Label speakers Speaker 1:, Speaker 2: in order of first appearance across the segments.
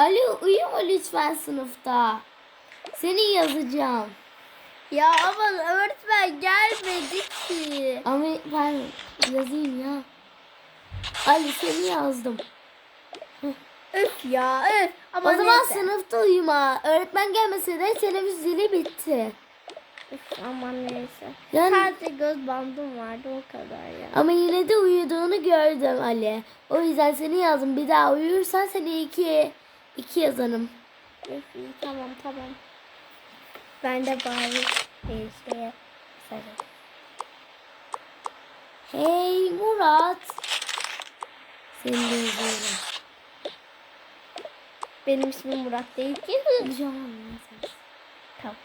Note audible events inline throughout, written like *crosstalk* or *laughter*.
Speaker 1: Ali uyuma lütfen sınıfta. Seni yazacağım.
Speaker 2: Ya ama öğretmen gelmedi ki.
Speaker 1: Ama ben yazayım ya. Ali seni yazdım.
Speaker 2: Öf ya öf. Ama
Speaker 1: o zaman
Speaker 2: neyse.
Speaker 1: sınıfta uyuma. Öğretmen gelmese de teneffüs zili bitti.
Speaker 2: Üf, aman neyse.
Speaker 1: Yani-
Speaker 2: Sadece göz bandım vardı o kadar ya.
Speaker 1: Ama yine de uyuduğunu gördüm Ali. O yüzden seni yazdım. Bir daha uyursan seni iki, iki yazarım.
Speaker 2: Üf, iyi, tamam tamam. Ben de bari bir şeye sarayım.
Speaker 1: Hey Murat. Seni de yazıyorum.
Speaker 2: Benim ismim Murat değil ki.
Speaker 1: Ya.
Speaker 2: Tamam.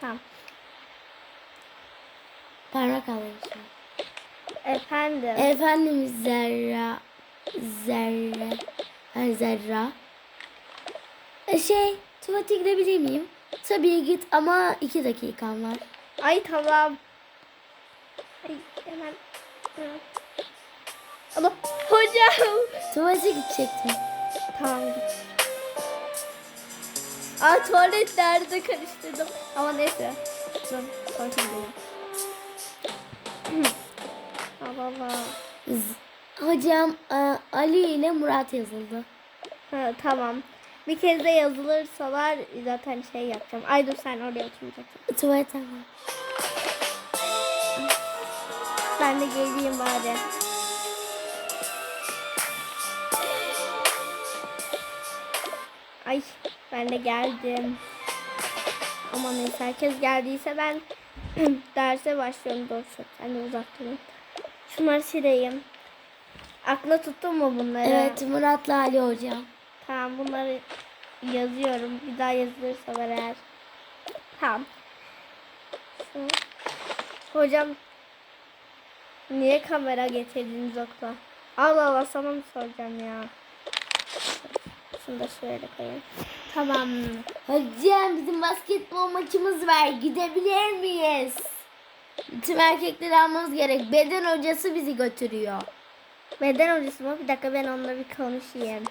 Speaker 2: tamam.
Speaker 1: Parmak alayım şimdi.
Speaker 2: Efendim.
Speaker 1: Efendim Zerra. Zerre. Ha, Zerra. E, Şey, tuvalete gidebilir miyim? Tabii git ama iki dakikan var.
Speaker 2: Ay tamam. Ay hemen. Ama hocam.
Speaker 1: Tuvalete gidecektim.
Speaker 2: Tamam git. Aa tuvalet nerede karıştırdım. Ama neyse. Dur. Tuvalete gidelim. *clears throat* Allah Allah.
Speaker 1: Hocam e, Ali ile Murat yazıldı.
Speaker 2: Ha, tamam. Bir kez de yazılırsalar zaten şey yapacağım. Ay dur sen oraya oturmayacaksın.
Speaker 1: Tuvalete var.
Speaker 2: Ben de geleyim bari. Ay ben de geldim. Ama neyse herkes geldiyse ben *clears throat* derse başlıyorum. Çok sen de uzak durun. Şunları sileyim. Aklına tuttun mu bunları?
Speaker 1: Evet Murat'la Ali hocam.
Speaker 2: Tamam bunları yazıyorum. Bir daha yazılırsa eğer. Tamam. Hocam niye kamera getirdiniz okula? Allah Allah sana mı soracağım ya? Şunu da şöyle koyayım. Tamam.
Speaker 1: Hocam bizim basketbol maçımız var. Gidebilir miyiz? Tüm erkekleri almamız gerek. Beden hocası bizi götürüyor.
Speaker 2: Beden hocası mı? Bir dakika ben onunla bir konuşayım.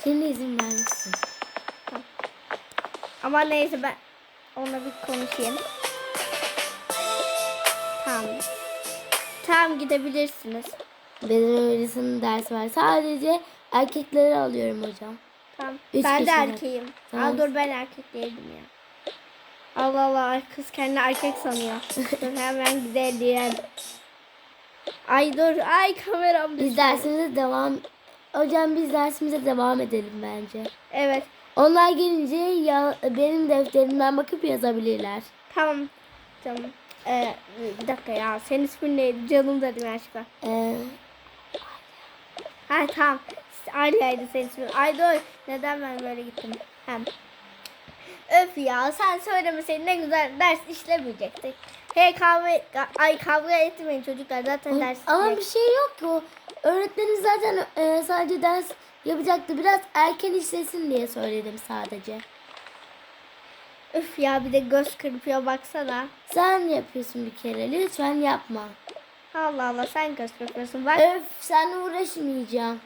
Speaker 1: Senin izin vermişsin.
Speaker 2: Ama neyse ben onunla bir konuşayım. Tamam. Tamam gidebilirsiniz.
Speaker 1: Beden hocasının dersi var. Sadece erkekleri alıyorum hocam.
Speaker 2: Tamam.
Speaker 1: Üç
Speaker 2: ben de erkeğim.
Speaker 1: Tamam.
Speaker 2: Aa, dur ben erkek değildim ya. Allah Allah kız kendini erkek sanıyor. *laughs* dur hemen gidelim. Ay dur ay kameram
Speaker 1: Biz
Speaker 2: düştü.
Speaker 1: dersimize devam... Hocam biz dersimize devam edelim bence.
Speaker 2: Evet
Speaker 1: Onlar gelince ya benim defterimden bakıp yazabilirler.
Speaker 2: tamam. Tamam. Ee, bir dakika ya senin ismin neydi? Canım dedim aşkım.
Speaker 1: Ee,
Speaker 2: Ha tamam. Arya'ydı senin ismin. Ay dur. Neden ben böyle gittim? Hem. Öf ya sen söylemeseydin ne güzel ders işlemeyecektik. Hey kavga, ay kavga etmeyin çocuklar zaten ders
Speaker 1: ama bir şey yok ki o. Öğretmenim zaten e, sadece ders yapacaktı. Biraz erken işlesin diye söyledim sadece.
Speaker 2: Üf ya bir de göz kırpıyor baksana.
Speaker 1: Sen yapıyorsun bir kere. Lütfen yapma.
Speaker 2: Allah Allah sen göz kırpıyorsun bak.
Speaker 1: Öf seninle uğraşmayacağım.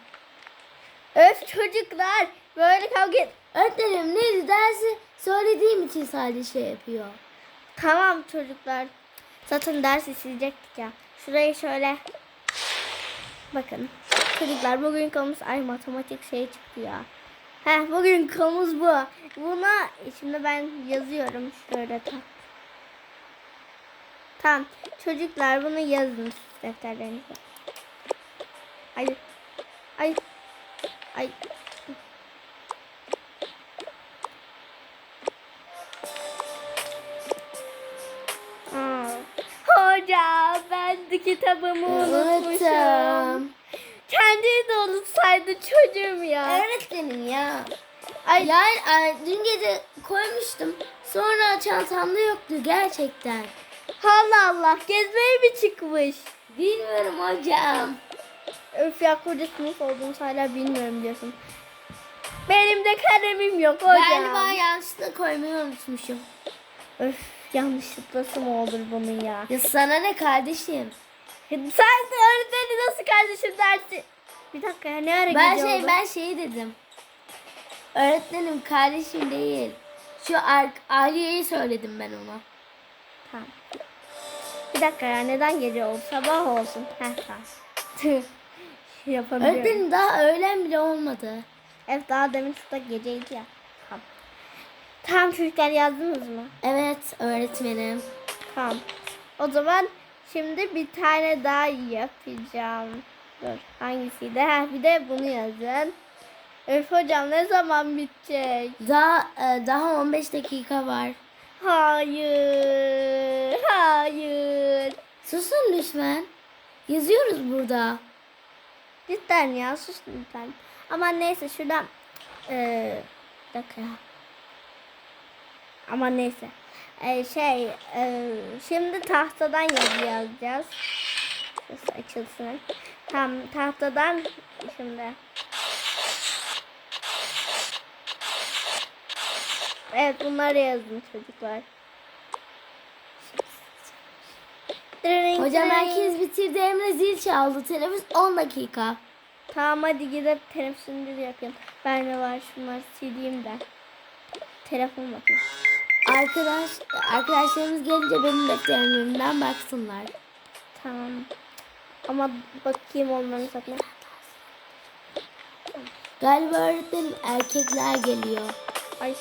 Speaker 2: Öf çocuklar böyle kavga et.
Speaker 1: Öğretmenim neydi dersi söylediğim için sadece şey yapıyor.
Speaker 2: Tamam çocuklar. Zaten ders işleyecektik ya. Şurayı şöyle. Bakın. Çocuklar bugün konumuz ay matematik şey çıktı ya. Heh bugün konumuz bu. Buna şimdi ben yazıyorum şöyle tam. Tamam. Çocuklar bunu yazın defterlerinize. Ay. Ay. Ay. Hocam ben de kitabımı unutmuşum.
Speaker 1: Unuttum.
Speaker 2: Kendi de unutsaydı çocuğum ya.
Speaker 1: Öğretmenim ya.
Speaker 2: Ay,
Speaker 1: Yani ay, dün gece koymuştum. Sonra çantamda yoktu gerçekten.
Speaker 2: Allah Allah gezmeye mi çıkmış?
Speaker 1: Bilmiyorum hocam.
Speaker 2: Öf ya koca sınıf olduğunu hala bilmiyorum diyorsun. Benim de kalemim yok hocam.
Speaker 1: Galiba yanlışlıkla koymayı unutmuşum.
Speaker 2: Öf yanlışlıkla mı olur bunun ya?
Speaker 1: Ya sana ne kardeşim?
Speaker 2: Sen de öğretmeni nasıl kardeşim dersin? Bir dakika ya ne ara
Speaker 1: Ben şey
Speaker 2: oldu?
Speaker 1: ben şey dedim. Öğretmenim kardeşim değil. Şu Aliye'yi söyledim ben ona.
Speaker 2: Tamam. Bir dakika ya neden gece oldu? Sabah olsun. Heh tamam. *laughs* Yapabiliyorum.
Speaker 1: Öğretmenim daha öğlen bile olmadı.
Speaker 2: Evet daha demin şurada geceydi ya. Tamam çocuklar yazdınız mı?
Speaker 1: Evet öğretmenim.
Speaker 2: Tamam. O zaman şimdi bir tane daha yapacağım. Dur hangisiydi? Ha bir de bunu yazın. Öf hocam ne zaman bitecek?
Speaker 1: Daha e, daha 15 dakika var.
Speaker 2: Hayır. Hayır.
Speaker 1: Susun lütfen. Yazıyoruz burada.
Speaker 2: Cidden ya sus lütfen. Ama neyse şuradan bir dakika. Ama neyse. Eee, şey eee, şimdi tahtadan yazı yazacağız. Şurası açılsın. Tam tahtadan şimdi. Evet bunları yazın çocuklar.
Speaker 1: Hocam herkes bitirdi Emre zil çaldı. Teneffüs 10 dakika.
Speaker 2: Tamam hadi gidip teneffüsünü yapayım. Ben de var şunları sileyim de. Telefon bakayım.
Speaker 1: Arkadaş arkadaşlarımız gelince benim defterimden baksınlar.
Speaker 2: Tamam. Ama bakayım onların satına.
Speaker 1: Galiba öğretmenim erkekler geliyor.
Speaker 2: Ay.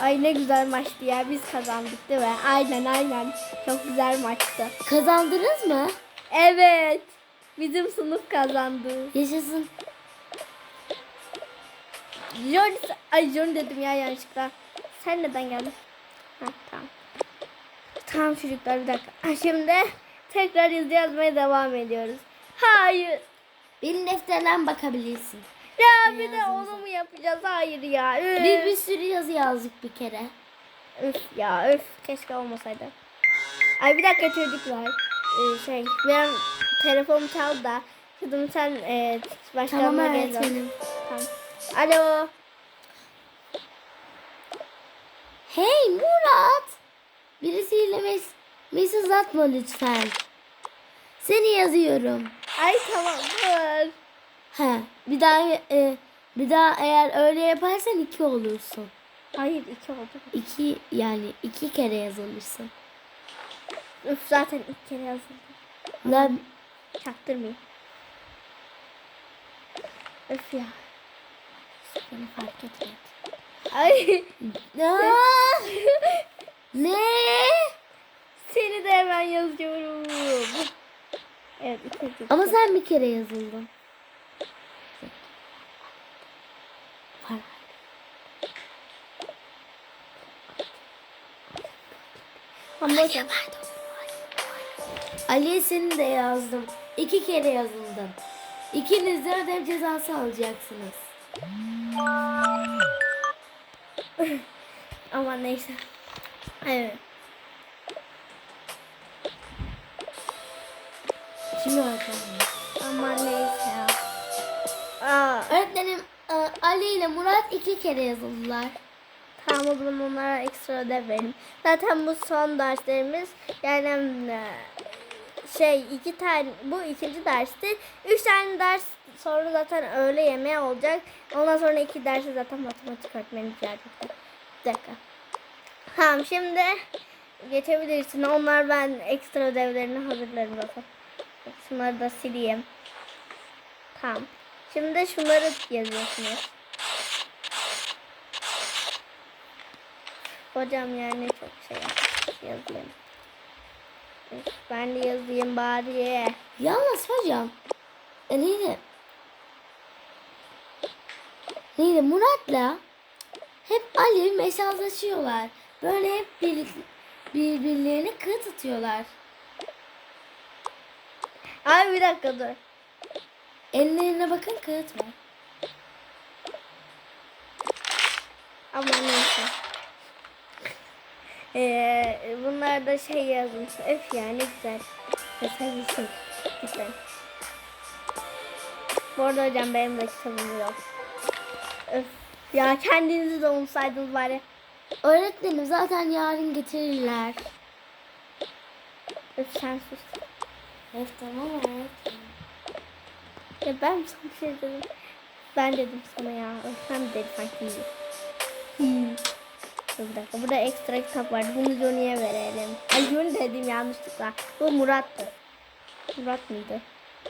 Speaker 2: Ay ne güzel maçtı ya. Biz kazandık değil mi? Aynen aynen. Çok güzel maçtı.
Speaker 1: Kazandınız mı?
Speaker 2: Evet. Bizim sınıf kazandı.
Speaker 1: Yaşasın.
Speaker 2: John, ay John dedim ya yanlışlıkla. Sen neden geldin? Ha, tamam. Tamam çocuklar bir dakika. Şimdi tekrar yazı yazmaya devam ediyoruz. Hayır.
Speaker 1: Benim defterden bakabilirsin.
Speaker 2: Ya bir de onu mu yapacağız? Hayır ya. Üf.
Speaker 1: Biz bir sürü yazı yazdık bir kere.
Speaker 2: Üf ya üf. Keşke olmasaydı. Ay bir dakika çocuklar. Ee, şey benim telefonum çaldı da. Kızım sen e,
Speaker 1: Tamam
Speaker 2: başkanına gel.
Speaker 1: öğretmenim.
Speaker 2: Tamam. Alo.
Speaker 1: Hey Murat. Birisiyle mes mesaj atma lütfen. Seni yazıyorum.
Speaker 2: Ay tamam dur.
Speaker 1: Ha, bir daha e, bir daha eğer öyle yaparsan iki olursun.
Speaker 2: Hayır iki oldu.
Speaker 1: İki yani iki kere yazılırsın.
Speaker 2: Üf zaten ilk kere yazıldı.
Speaker 1: Ben
Speaker 2: Çaktırmayayım. Öf ya. Beni fark etmedi. Ay.
Speaker 1: Aa! ne?
Speaker 2: Seni de hemen yazıyorum. Evet ikinci.
Speaker 1: Ama sen bir kere yazıldın. Var.
Speaker 2: Ama hocam.
Speaker 1: Ali'ye seni de yazdım. İki kere yazıldım. İkiniz de ödev cezası alacaksınız.
Speaker 2: Ama neyse. Evet.
Speaker 1: Şimdi öğretmenim.
Speaker 2: Ama neyse. Aa,
Speaker 1: Öğretmenim e, Ali ile Murat iki kere yazıldılar.
Speaker 2: tamam o onlara ekstra ödev verin. Zaten bu son derslerimiz yani e, şey iki tane bu ikinci dersti. Üç tane ders sonra zaten öğle yemeği olacak. Ondan sonra iki dersi zaten matematik öğretmeni gelecek. Bir dakika. Tamam şimdi geçebilirsin. Onlar ben ekstra ödevlerini hazırlarım zaten. Şunları da sileyim. Tamam. Şimdi şunları yazıyorsunuz. Hocam yani çok şey yazayım. Ben de yazayım bari.
Speaker 1: Yalnız hocam. E, neydi? Murat'la hep Ali mesajlaşıyorlar. Böyle hep bir, birbirlerine kıt atıyorlar.
Speaker 2: Abi bir dakika dur.
Speaker 1: Ellerine bakın kağıt var.
Speaker 2: Ama neyse. Ee, bunlar da şey yazmış. Öf ya ne güzel. Mesela bir şey. Güzel. Bu arada hocam benim de kitabım yok. Öf. Ya kendinizi de unutsaydınız bari.
Speaker 1: Öğretmenim zaten yarın getirirler.
Speaker 2: Öf sen sus.
Speaker 1: Evet tamam öğretmenim.
Speaker 2: Ya ben sana bir şey dedim. Ben dedim sana ya. Öğretmen dedi sanki. Hmm. Dur bir dakika. Burada ekstra kitap var. Bunu Johnny'ye verelim. Ay Johnny dedim yanlışlıkla. Bu Murat'tı. Murat mıydı?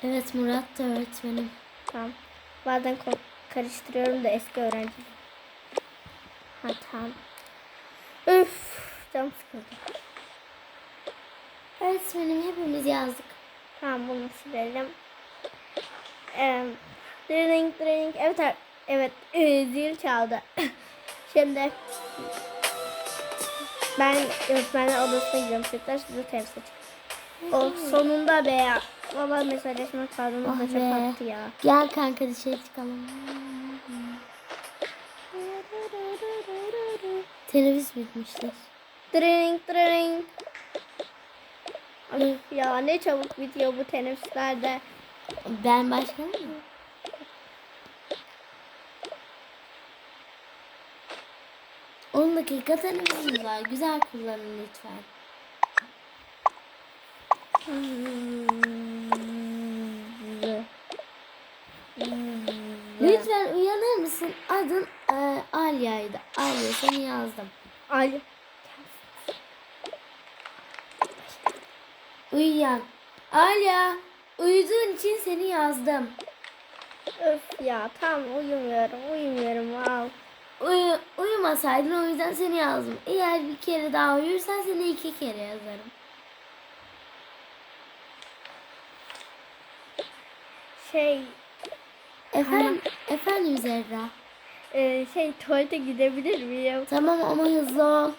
Speaker 1: Evet Murat da öğretmenim.
Speaker 2: Tamam. Bazen ko- karıştırıyorum da eski öğrenci. Ha tamam. Üf, canım sıkıldı.
Speaker 1: Öğretmenim hepimiz yazdık.
Speaker 2: Tamam bunu silelim. Ee, drink drink. Evet evet e, zil çaldı. *laughs* Şimdi ben öğretmenler odasına gidiyorum. Çocuklar sizi temsil O sonunda be ya. Valla mesajlaşma kaldığımız
Speaker 1: Ah
Speaker 2: da çok attı ya.
Speaker 1: Gel kanka dışarı çıkalım. Teneffüs bitmiştir.
Speaker 2: Drink drink. Öf ya ne çabuk bitiyor bu teneffüslerde.
Speaker 1: Ben başkanım mı? On dakika teneffüsümüz var. Güzel kullanın lütfen. Lütfen uyanır mısın? Adın e, Alya'ydı. Alya seni yazdım.
Speaker 2: Ay
Speaker 1: Uyuyan. Alya uyuduğun için seni yazdım.
Speaker 2: öf ya tam uyumuyorum uyumuyorum wow.
Speaker 1: Uyu, uyumasaydın o yüzden seni yazdım. Eğer bir kere daha uyursan seni iki kere yazarım.
Speaker 2: Şey
Speaker 1: Efendim, efendim Zerra.
Speaker 2: E, şey tuvalete gidebilir miyim?
Speaker 1: Tamam ama hızlı ol.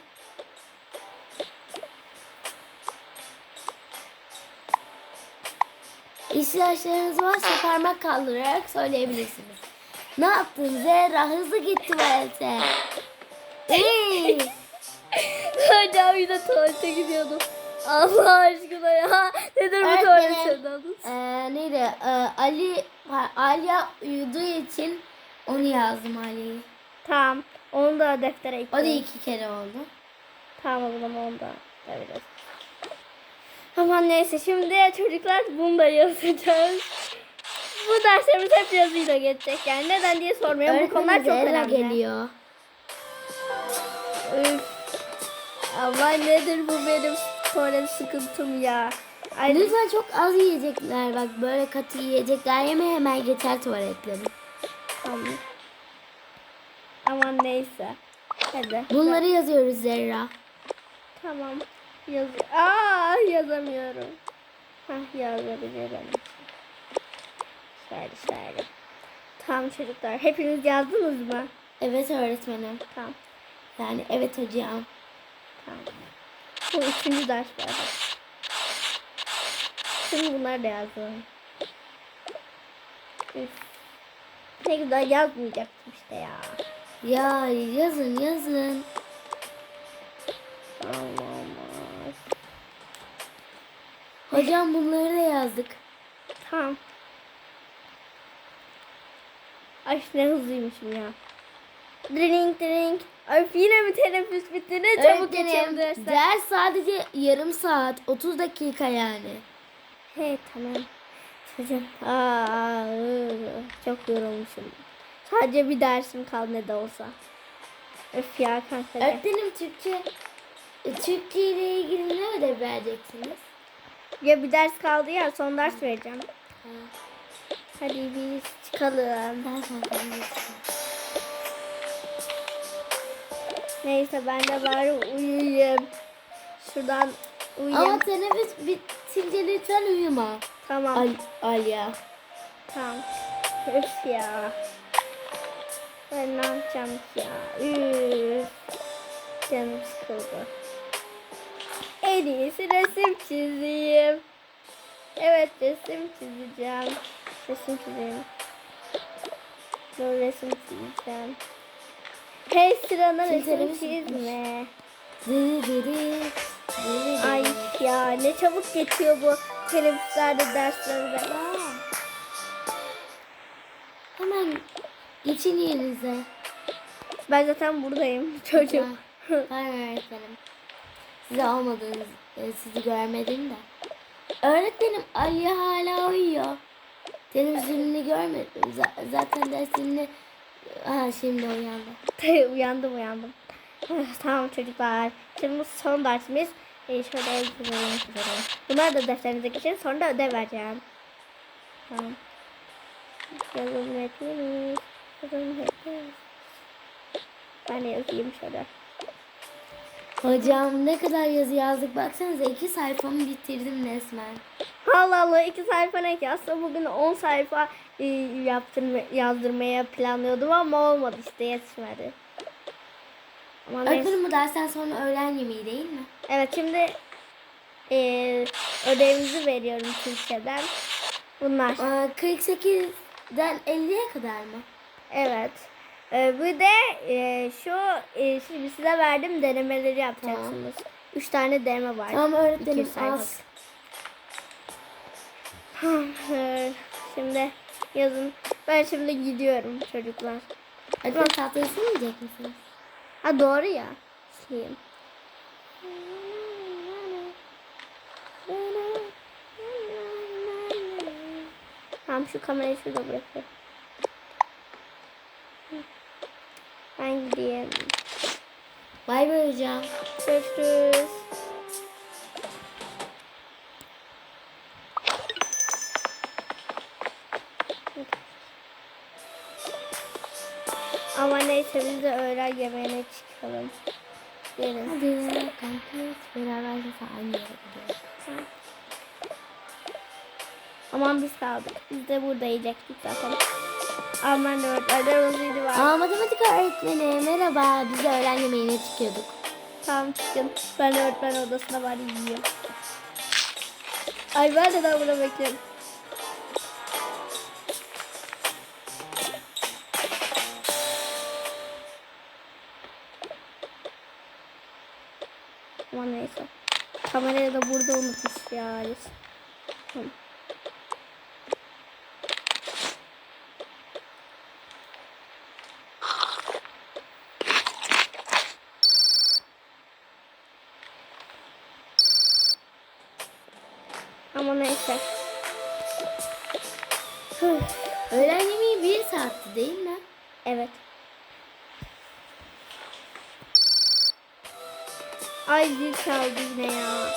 Speaker 1: İhtiyaçlarınız varsa parmak kaldırarak söyleyebilirsiniz. Ne yaptın Zerra? Hızlı git tuvalete. İyi.
Speaker 2: Hala yine tuvalete gidiyordum. Allah aşkına ya. Nedir bu tuvalet
Speaker 1: Öğretmenim.
Speaker 2: sevdamız?
Speaker 1: Ee, neydi? Ee, Ali, ha, Alya uyuduğu için onu yazdım Ali'yi.
Speaker 2: Tamam. Onu da deftere
Speaker 1: O da
Speaker 2: ekledim.
Speaker 1: iki kere oldu.
Speaker 2: Tamam o zaman onu da evet. Aman neyse şimdi çocuklar bunu da yazacağız. Bu derslerimiz hep yazıyla geçecek yani. Neden diye sormayın. Bu konular çok önemli.
Speaker 1: geliyor.
Speaker 2: Üf. Allah nedir bu benim tuvalet sıkıntım ya. Ay,
Speaker 1: Lütfen çok az yiyecekler bak böyle katı yiyecekler yeme hemen geçer tuvaletleri.
Speaker 2: Tamam. Aman neyse. Hadi.
Speaker 1: Bunları yazıyoruz Zerra.
Speaker 2: Tamam. Yaz Aa yazamıyorum. Hah yazabilirim. Şöyle şöyle. Tamam çocuklar. Hepiniz yazdınız mı?
Speaker 1: Evet öğretmenim.
Speaker 2: Tamam.
Speaker 1: Yani evet hocam.
Speaker 2: Tamam. Bu üçüncü ders arada. Şimdi bunları da yazdım. Üf. Ne güzel yazmayacaktım işte ya.
Speaker 1: Ya yazın yazın.
Speaker 2: Allah Allah.
Speaker 1: Hocam bunları da yazdık.
Speaker 2: Tamam. Ay ne hızlıymışım ya. Drink drink. Ay yine mi teneffüs bitti? Ne çabuk geçiyor
Speaker 1: Öğretmenim
Speaker 2: dersler.
Speaker 1: ders sadece yarım saat 30 dakika yani.
Speaker 2: He tamam. Çocuğum. Aa, çok yorulmuşum. Sadece bir dersim kaldı ne de olsa. Öf ya kanka.
Speaker 1: Öğretmenim Türkçe Türkçe ile ilgili ne ödev vereceksiniz?
Speaker 2: Ya bir ders kaldı ya son ders vereceğim.
Speaker 1: Ha,
Speaker 2: Hadi biz çıkalım. Neyse ben de bari uyuyayım. Şuradan uyuyayım.
Speaker 1: Ama teneffüs bitince lütfen uyuma.
Speaker 2: Tamam.
Speaker 1: Al, Alya.
Speaker 2: Tamam. Üf ya. Ben ne yapacağım ya? Üf. Canım sıkıldı. En iyisi resim çizeyim. Evet resim çizeceğim. Resim çizeyim. Dur resim çizeceğim. Hey sırana resim çizme. Ay ya ne çabuk geçiyor bu teneffüslerde derslerde.
Speaker 1: Ya. Hemen geçin yerinize.
Speaker 2: Ben zaten buradayım *laughs* çocuğum.
Speaker 1: Ben öğretmenim. Size olmadığınız, e, sizi görmedim de. Öğretmenim Ali hala uyuyor. Televizyonunu görmedim. Z- zaten dersini... Ha şimdi uyandı. *laughs*
Speaker 2: uyandım uyandım. *laughs* tamam çocuklar. Şimdi son dersimiz. Ee, şöyle yazıyorum. Bunlar da defterinize geçin. Sonra da ödev vereceğim. Tamam. Yazım metnimiz. Yazım metnimiz. Ben de yazayım şöyle.
Speaker 1: Hocam ne kadar yazı yazdık. Baksanıza iki sayfamı bitirdim resmen.
Speaker 2: Allah Allah iki sayfa ne ki? Aslında bugün 10 sayfa e, yaptırma, yazdırmaya planlıyordum ama olmadı işte yetişmedi. Ama.
Speaker 1: Öğretmenim bu dersten sonra öğlen yemeği değil mi?
Speaker 2: Evet şimdi e, ödevimizi veriyorum Türkçeden. Bunlar.
Speaker 1: Aa, 48'den 50'ye kadar mı?
Speaker 2: Evet. E, bir de e, şu e, şimdi size verdim denemeleri yapacaksınız. Üç tane deneme var.
Speaker 1: Tamam öğretmenim
Speaker 2: 200 sayfalık.
Speaker 1: az.
Speaker 2: Ee, Şimdi yazın. Ben şimdi gidiyorum çocuklar.
Speaker 1: Öğretmenim tahtayı silmeyecek misiniz?
Speaker 2: Ha doğru ya. Sileyim. Tamam şu kamerayı şurada bırakıyorum. Ben gideyim.
Speaker 1: Bay bay hocam.
Speaker 2: Görüşürüz. Ama neyse biz de öğlen yemeğine çıkalım. Gelin.
Speaker 1: Hadi kampüs beraber aynı yere gidiyoruz.
Speaker 2: Aman biz kaldık. Biz de burada yiyecektik zaten. Aman da öğretmenler uzaydı var.
Speaker 1: Aa matematik öğretmeni merhaba. Biz de öğlen yemeğine çıkıyorduk.
Speaker 2: Tamam çıkın. Ben öğretmen odasına var yiyeyim. Ay ben de daha burada bekliyorum. Ama neyse. Kamerayı da burada unutmuş ya. Tamam. Ama neyse.
Speaker 1: Öğlen yemeği bir saatti değil mi?
Speaker 2: evet. Ay zil çaldı yine ya.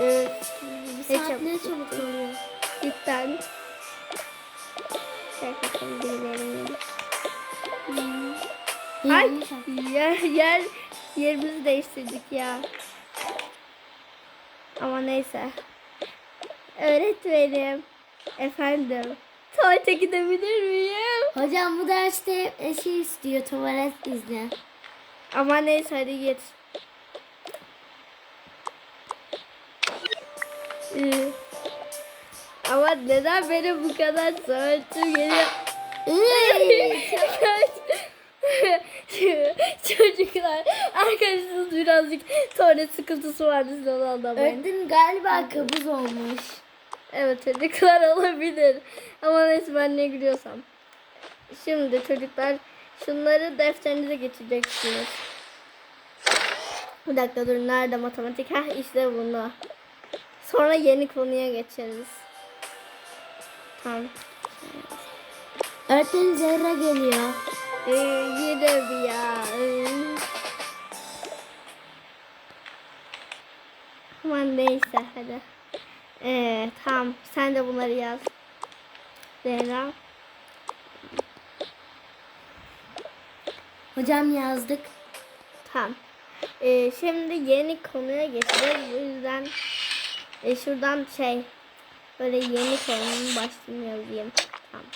Speaker 2: Evet.
Speaker 1: Bir saat ne çabuk oluyor.
Speaker 2: Cidden. Gerçekten birilerinin. Ay
Speaker 1: Yanlış saat.
Speaker 2: yer, yer yerimizi değiştirdik ya. Ama neyse. Öğretmenim. Efendim. Tuvalete gidebilir miyim?
Speaker 1: Hocam bu derste e, şey istiyor tuvalet izni.
Speaker 2: Ama neyse hadi git. Ee, Ama neden benim bu kadar tuvaletim geliyor? *laughs* Çocuklar arkadaşınız birazcık tuvalet sıkıntısı vardı siz onu anlamayın.
Speaker 1: Öğretmenim galiba kabuz olmuş.
Speaker 2: Evet çocuklar olabilir. Ama neyse ben ne gülüyorsam. Şimdi çocuklar şunları defterinize geçeceksiniz. Bir dakika dur nerede matematik? Heh işte bunu. Sonra yeni konuya geçeriz. Tamam.
Speaker 1: Öğretmenim Zehra geliyor.
Speaker 2: Ee, yine bir ya. Ee. Aman neyse hadi. Ee, tamam sen de bunları yaz. Zehra.
Speaker 1: Hocam yazdık.
Speaker 2: Tamam. Ee, şimdi yeni konuya geçeceğiz. Bu yüzden e, şuradan şey böyle yeni konunun başlığını yazayım. Tamam.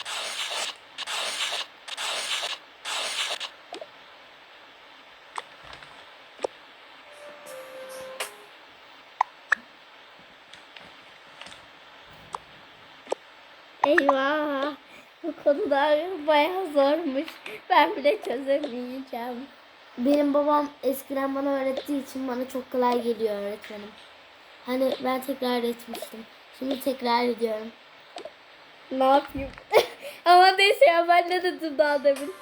Speaker 2: Konular bayağı zormuş. Ben bile çözemeyeceğim.
Speaker 1: Benim babam eskiden bana öğrettiği için bana çok kolay geliyor öğretmenim. Hani ben tekrar etmiştim. Şimdi tekrar ediyorum.
Speaker 2: Ne yapayım? *laughs* Ama neyse ya ben ne dedim daha demin.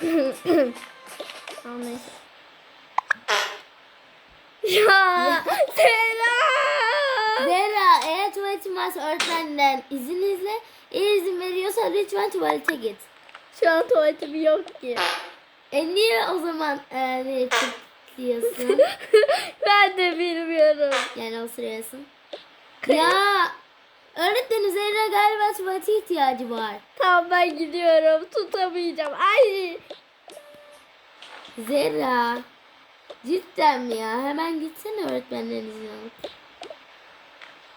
Speaker 2: *coughs* Tamam neyse. Ya *laughs* Sera!
Speaker 1: Varsa öğretmenden izninizle. Eğer izin veriyorsa lütfen tuvalete git.
Speaker 2: Şu an tuvaletim yok ki.
Speaker 1: E niye o zaman e, ne tıklıyorsun? *laughs*
Speaker 2: ben de bilmiyorum.
Speaker 1: yani osuruyorsun. ya öğretmenim Zehra galiba tuvalete ihtiyacı var.
Speaker 2: Tamam ben gidiyorum. Tutamayacağım. Ay.
Speaker 1: Zehra. Cidden mi ya? Hemen gitsene öğretmenden izin alıp.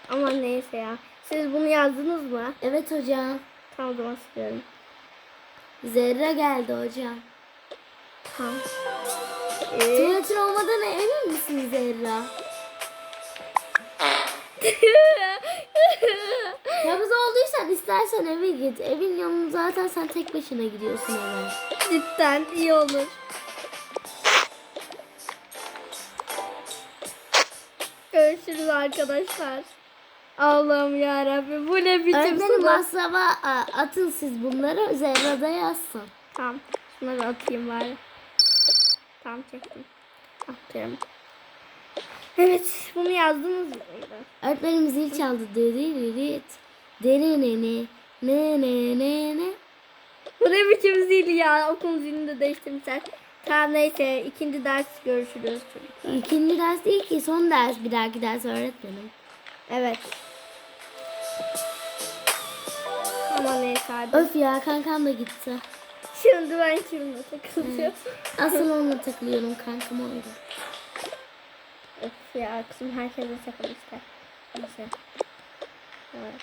Speaker 2: Aman neyse ya. Siz bunu yazdınız mı?
Speaker 1: Evet hocam.
Speaker 2: Tamam o zaman siliyorum.
Speaker 1: Zerra geldi hocam.
Speaker 2: Tamam. Ee,
Speaker 1: Tuvaletin olmadığına emin misin Zerra? *laughs* Yalnız olduysan istersen eve git. Evin yanına zaten sen tek başına gidiyorsun eve.
Speaker 2: Cidden iyi olur. Görüşürüz arkadaşlar. Allah'ım yarabbim bu ne biçim
Speaker 1: Öğretmenim
Speaker 2: sınav.
Speaker 1: WhatsApp'a a, atın siz bunları Zerra'da yazsın.
Speaker 2: Tamam. Şunları atayım bari. Tamam çektim. Atıyorum. Evet bunu yazdınız mı?
Speaker 1: Öğretmenim zil çaldı. Dırırırıt. Dere ne ne ne ne ne.
Speaker 2: Bu ne biçim zil ya? Okul zilini de değiştirmişler. Tamam neyse ikinci ders görüşürüz çocuklar.
Speaker 1: İkinci ders değil ki son ders bir dahaki ders öğretmenim.
Speaker 2: Evet. Ama neyse hadi.
Speaker 1: Öf ya kankam da gitti.
Speaker 2: Şimdi ben kimle takılıyorum?
Speaker 1: Asıl onunla takılıyorum kankam oydu.
Speaker 2: Öf ya kızım herkese takıl işte. Neyse. Evet.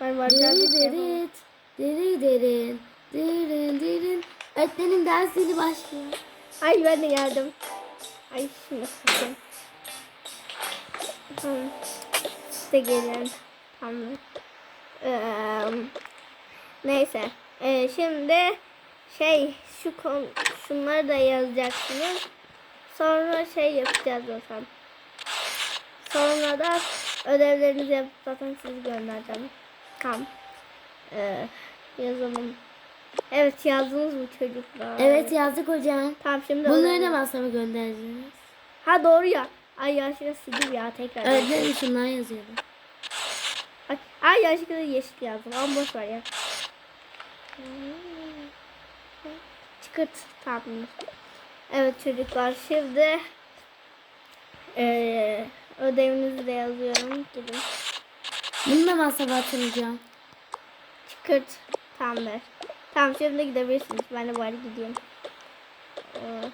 Speaker 2: Ben var
Speaker 1: Deri derit, deri derin, derin derin. Öğretmenim ders zili başlıyor.
Speaker 2: Ay ben de geldim. Ay şimdi sakın. Tamam. De gelin. Tamam. Ee, neyse. Ee, şimdi şey şu kon şunları da yazacaksınız. Sonra şey yapacağız zaten. Sonra da ödevlerinizi yapıp zaten sizi göndereceğim. Tamam. Ee, yazalım. Evet yazdınız mı çocuklar?
Speaker 1: Evet yazdık hocam.
Speaker 2: Tamam şimdi
Speaker 1: Bunları da WhatsApp'a göndereceğiz.
Speaker 2: Ha doğru ya. Ay yaşlı sildim ya tekrar.
Speaker 1: Öğretmenim şundan yazıyordum.
Speaker 2: Ay, yaşlı yeşil yazdım. Ama boş ver ya. Çıkırt. Tamam. Evet çocuklar şimdi eee ödevinizi de yazıyorum. Gidin.
Speaker 1: Bunu da WhatsApp'a atın hocam.
Speaker 2: Çıkırt. Tamamdır. Tamam şimdi gidebilirsiniz. Ben de bari gideyim. Ee,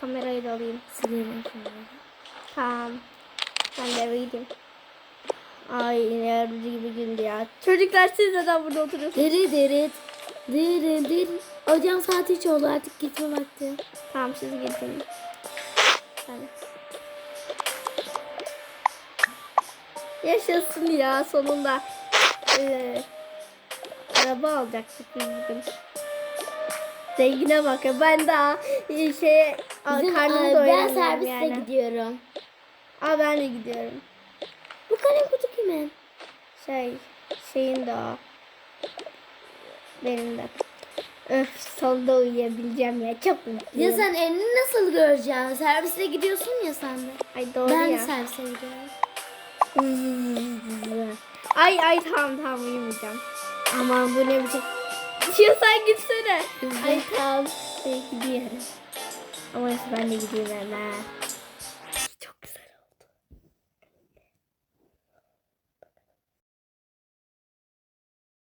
Speaker 2: kamerayı da alayım.
Speaker 1: Silerim şimdi.
Speaker 2: Tamam. Ben de eve gideyim. Ay ne yorucu gibi gündü ya. Çocuklar siz neden burada oturuyorsunuz?
Speaker 1: Deri derit, deri derin. Hocam saat 3 oldu artık gitme vakti.
Speaker 2: Tamam siz gidin. Ben... Yaşasın ya sonunda. Ee, araba alacaktık biz bugün. Zengine bak ya ben daha
Speaker 1: Bizim,
Speaker 2: karnımı
Speaker 1: e, ben
Speaker 2: doyuramıyorum
Speaker 1: serviste
Speaker 2: yani.
Speaker 1: gidiyorum.
Speaker 2: Aa ben de gidiyorum.
Speaker 1: Bu kalem kutu kimin?
Speaker 2: Şey, şeyin de o. Benim de. Öf, sonunda uyuyabileceğim ya. Çok mutluyum.
Speaker 1: Ya sen elini nasıl göreceksin? Serviste gidiyorsun ya sen de.
Speaker 2: Ay doğru
Speaker 1: ben
Speaker 2: ya.
Speaker 1: servise gidiyorum. *laughs*
Speaker 2: Ay ay tamam tamam uyumayacağım. Aman bu ne biçim. Ya sen gitsene. ay tamam. Ben *laughs* gidiyorum. Ama ben de gideyim hemen.